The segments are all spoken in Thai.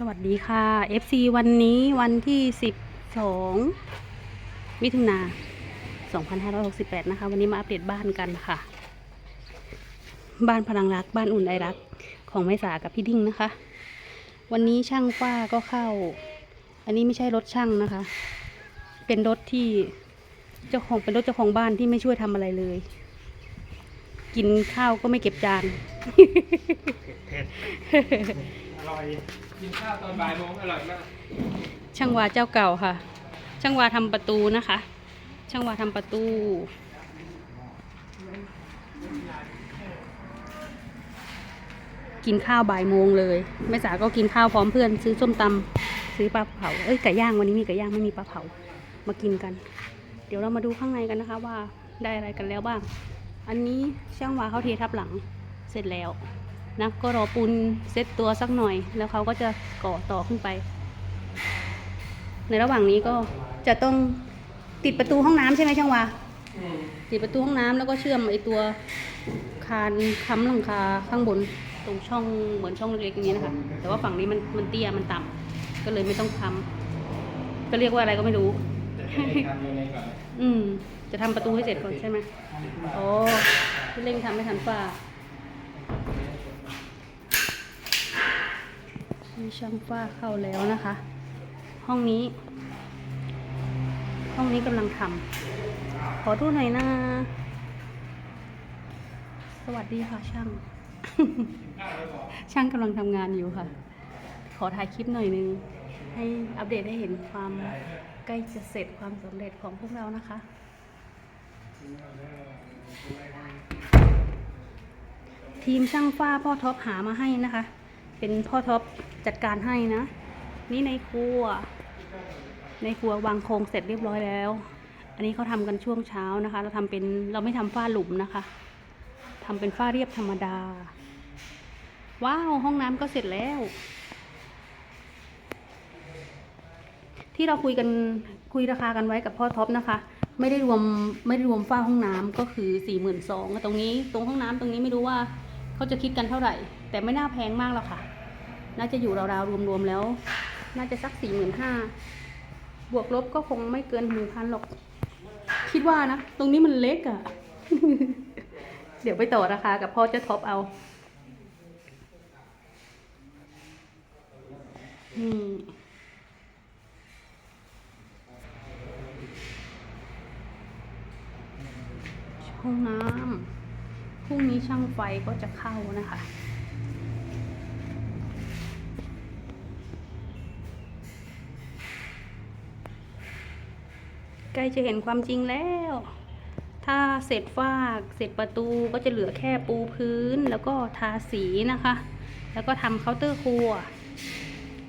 สวัสดีค่ะ FC วันนี้วันที่ 12 มิถุนา2568 นะคะ วันนี้มาอัปเดตบ้านกันค่ะ บ้านพลังรัก บ้านอุ่นไอรัก ของแม่สากับพี่ดิ้งนะคะ วันนี้ช่างฝ้าก็เข้า อันนี้ไม่ใช่รถช่างนะคะ เป็นรถที่เจ้าของเป็นรถเจ้าของบ้านที่ไม่ช่วยทำอะไรเลย กินข้าวก็ไม่เก็บจาน เผ็ดอร่อย กินข้าวตอนบ่ายโมงอร่อยมากช่างวาเจ้าเก่าค่ะ ช่างวาทำประตูนะคะ ช่างวาทำประตู กินข้าวบ่ายโมงเลยแม่สาก็กินข้าวพร้อมเพื่อน ซื้อส้มตำซื้อปลาเผาเอ้ยไก่ย่างวันนี้มีไก่ย่างไม่มีปลาเผามากินกัน เดี๋ยวเรามาดูข้างในกันนะคะว่าได้อะไรกันแล้วบ้าง อันนี้ช่างวาเขาเททับหลังเสร็จแล้ว นะก็รอปูนเซ็ตตัวสักหน่อย แล้วเขาก็จะก่อต่อขึ้นไป ในระหว่างนี้ก็จะต้องติดประตูห้องน้ำใช่ไหมช่างวาติดประตูห้องน้ำแล้วก็เชื่อมไอตัวคานค้ำหลังคาข้างบนตรงช่องเหมือนช่องเล็กๆอย่างนี้นะคะแต่ว่าฝั่งนี้มันมันเตี้ยมันต่ำก็เลยไม่ต้องค้ำก็เรียกว่าอะไรก็ไม่รู้อนอืมจะทำประตูให้เสร็จก่อนใช่ไหมโอ้พี่เร่งทำไม่ทันฝ้า มีช่างฝ้าเข้าแล้วนะคะ ห้องนี้ ห้องนี้กำลังทำขอดูหน่อยนะ สวัสดีค่ะช่าง ช่างกำลังทำงานอยู่ค่ะ ขอถ่ายคลิปหน่อยนึง ให้อัปเดตให้เห็นความใกล้จะเสร็จความสำเร็จของพวกเรานะคะทีมช่างฝ้าพ่อท็อปหามาให้นะคะ เป็นพ่อท็อปจัดการให้นะ นี่ในครัว ในครัววางโครงเสร็จเรียบร้อยแล้ว อันนี้เขาทำกันช่วงเช้านะคะ เราทำเป็นเราไม่ทำฝ้าหลุมนะคะทำเป็นฝ้าเรียบธรรมดา ว้าวห้องน้ำก็เสร็จแล้ว ที่เราคุยกันคุยราคากันไว้กับพ่อท็อปนะคะไม่ได้รวมไม่ได้รวมฝ้าห้องน้ำก็คือสี่หมื่นสองตรงนี้ ตรงห้องน้ำตรงนี้ไม่รู้ว่า เขาจะคิดกันเท่าไหร่ แต่ไม่น่าแพงมากหรอกค่ะ น่าจะอยู่ราวๆรวมๆแล้ว น่าจะสักสี่หมื่นห้าบวกลบก็คงไม่เกินหนึ่งพันหรอก คิดว่านะ ตรงนี้มันเล็กอะ่ะ เดี๋ยวไปต่อราคากับพ่อจะท็อปเอา อืมห้องน้ำ พรุ่งนี้ช่างไฟก็จะเข้านะคะใกล้จะเห็นความจริงแล้ว ถ้าเสร็จฟากเสร็จประตูก็จะเหลือแค่ปูพื้นแล้วก็ทาสีนะคะ แล้วก็ทำเคาน์เตอร์ครัว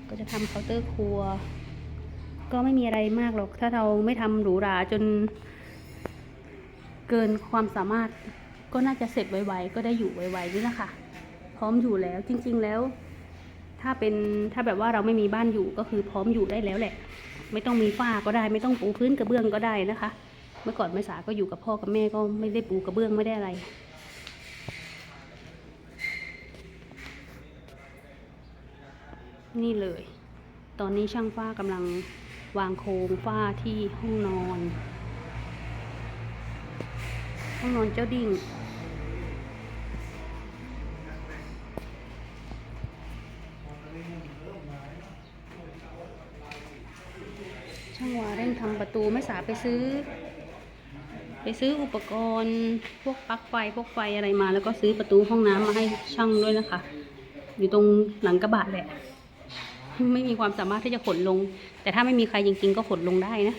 ก็จะทำเคาน์เตอร์ครัว ก็ไม่มีอะไรมากหรอก ถ้าเราไม่ทำหรูหราจนเกินความสามารถ ก็น่าจะเสร็จไวๆก็ได้อยู่ไวๆนี่แหละค่ะ พร้อมอยู่แล้วจริง ๆแล้ว ถ้าเป็นถ้าแบบว่าเราไม่มีบ้านอยู่ก็คือพร้อมอยู่ได้แล้วแหละ ไม่ต้องมีฝ้าก็ได้ ไม่ต้องปูพื้นกระเบื้องก็ได้นะคะ เมื่อก่อนแม่สาก็อยู่กับพ่อกับแม่ก็ไม่ได้ปูกระเบื้องไม่ได้อะไรนี่เลย ตอนนี้ช่างฝ้ากำลังวางโครงฝ้าที่ห้องนอน ห้องนอนเจ้าดิ่ง ช่างวาเร่งทำประตูไม่สาไปซื้อ ไปซื้ออุปกรณ์ พวกปลั๊กไฟ พวกไฟอะไรมา แล้วก็ซื้อประตูห้องน้ำมาให้ช่างด้วยนะคะ อยู่ตรงหลังกระบะแหละ ไม่มีความสามารถที่จะขนลง แต่ถ้าไม่มีใครจริงๆ ก็ขนลงได้นะ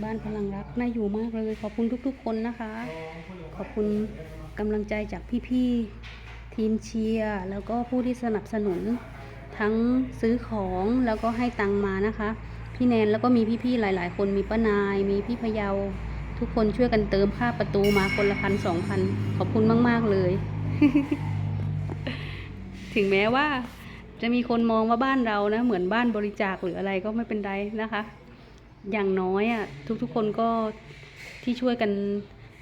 บ้านพลังรักน่าอยู่มากเลย ขอบคุณทุกๆ คนนะคะ ขอบคุณกำลังใจจากพี่ๆ ทีมเชียร์ แล้วก็ผู้ที่สนับสนุน ทั้งซื้อของแล้วก็ให้ตังมานะคะ พี่แนนแล้วก็มีพี่ๆ หลาย ๆ คนมีป้านาย มีพี่พยาทุกคนช่วยกันเติมค่าประตูมาคนละพันสองพัน ขอบคุณมาก ๆ เลย ถึงแม้ว่าจะมีคนมองว่าบ้านเรานะ เหมือนบ้านบริจาคหรืออะไรก็ไม่เป็นไรนะคะ อย่างน้อยอะ่ะทุกๆคนก็ที่ช่วยกัน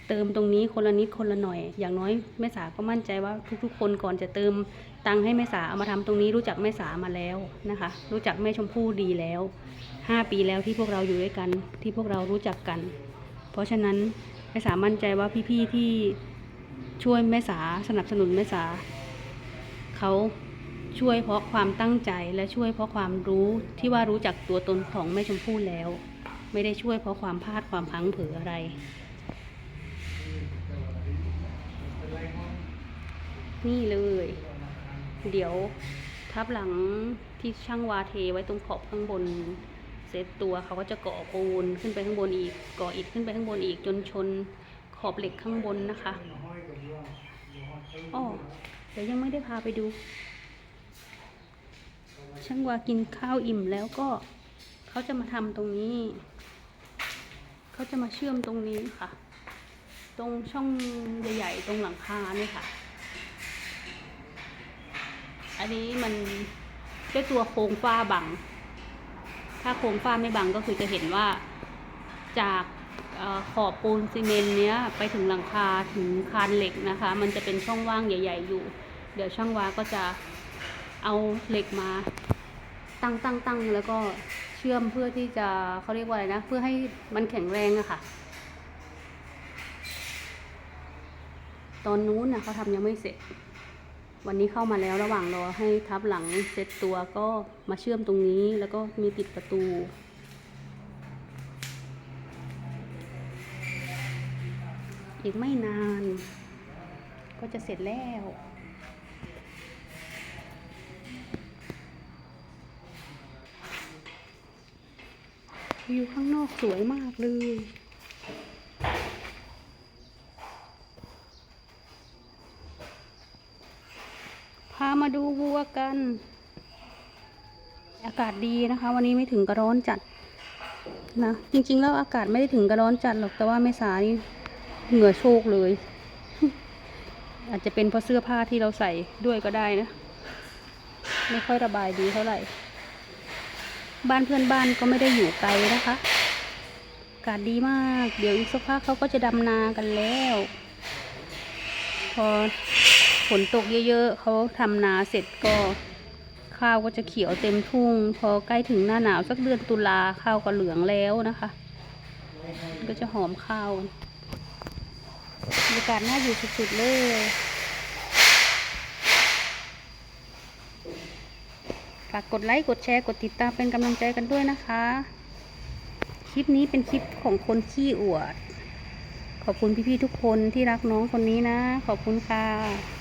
เติมตรงนี้คนละนิดคนละหน่อย อย่างน้อยแม่สาก็มั่นใจว่าทุกๆ คนก่อนจะเติมตังให้แม่สาเอามาทำตรงนี้รู้จักแม่สามาแล้วนะคะ รู้จักแม่ชมพู่ดีแล้วห้าปีแล้วที่พวกเราอยู่ด้วยกัน ที่พวกเรารู้จักกัน เพราะฉะนั้นแม่สามั่นใจว่าพี่ๆที่ช่วยแม่สาสนับสนุนแม่สาเขาช่วยเพราะความตั้งใจและช่วยเพราะความรู้ที่ว่ารู้จักตัวตนของแม่ชมพู่แล้ว ไม่ได้ช่วยเพราะความพลาดความพังเผลออะไร นี่เลย เดี๋ยวทับหลังที่ช่างวาเทไว้ตรงขอบข้างบนเซตตัวเขาก็จะก่อปูนขึ้นไปข้างบนอีก ก่ออิฐขึ้นไปข้างบนอีกจนชนขอบเหล็กข้างบนนะคะอ๋อเดี๋ยวยังไม่ได้พาไปดู ช่างวากินข้าวอิ่มแล้วก็เขาจะมาทำตรงนี้ เขาจะมาเชื่อมตรงนี้ค่ะ ตรงช่องใหญ่ๆ ตรงหลังคาเนี่ยค่ะ อันนี้มันด้วยตัวโครงฝ้าบัง ถ้าโครงฝ้าไม่บังก็คือจะเห็นว่าจากอขอบปูนซีเมนต์เนี้ยไปถึงหลังคาถึงคานเหล็กนะคะ มันจะเป็นช่องว่างใหญ่ ๆ อยู่ เดี๋ยวช่างวาก็จะเอาเหล็กมาตั้งตั้งตั้งแล้วก็ เชื่อมเพื่อที่จะเขาเรียกว่าอะไรนะ เพื่อให้มันแข็งแรงอะค่ะ ตอนนู้นนะเขาทำยังไม่เสร็จ วันนี้เข้ามาแล้วระหว่างรอให้ทับหลังเสร็จตัวก็มาเชื่อมตรงนี้แล้วก็มีติดประตูอีกไม่นาน ก็จะเสร็จแล้ว วิวข้างนอกสวยมากเลย พามาดูวัวกัน อากาศดีนะคะ วันนี้ไม่ถึงกระร้อนจัดนะ จริงๆ แล้วอากาศไม่ได้ถึงกระร้อนจัดหรอกแต่ว่าไม่สานี่เหงื่อโชกเลย อาจจะเป็นเพราะเสื้อผ้าที่เราใส่ด้วยก็ได้นะ ไม่ค่อยระบายดีเท่าไหร่ บ้านเพื่อนบ้านก็ไม่ได้อยู่ไกลนะคะอากาศดีมาก เดี๋ยวอีกสักพักเขาก็จะดำนากันแล้ว พอฝนตกเยอะๆเขาทำนาเสร็จก็ข้าวก็จะเขียวเต็มทุ่ง พอใกล้ถึงหน้าหนาวสักเดือนตุลาข้าวก็เหลืองแล้วนะคะ ก็จะหอมข้าวบรรยากาศน่าอยู่สุดๆเลย ฝากกดไลค์ กดแชร์ กดติดตามเป็นกำลังใจกันด้วยนะคะ คลิปนี้เป็นคลิปของคนขี้อวด ขอบคุณพี่ๆทุกคนที่รักน้องคนนี้นะ ขอบคุณค่ะ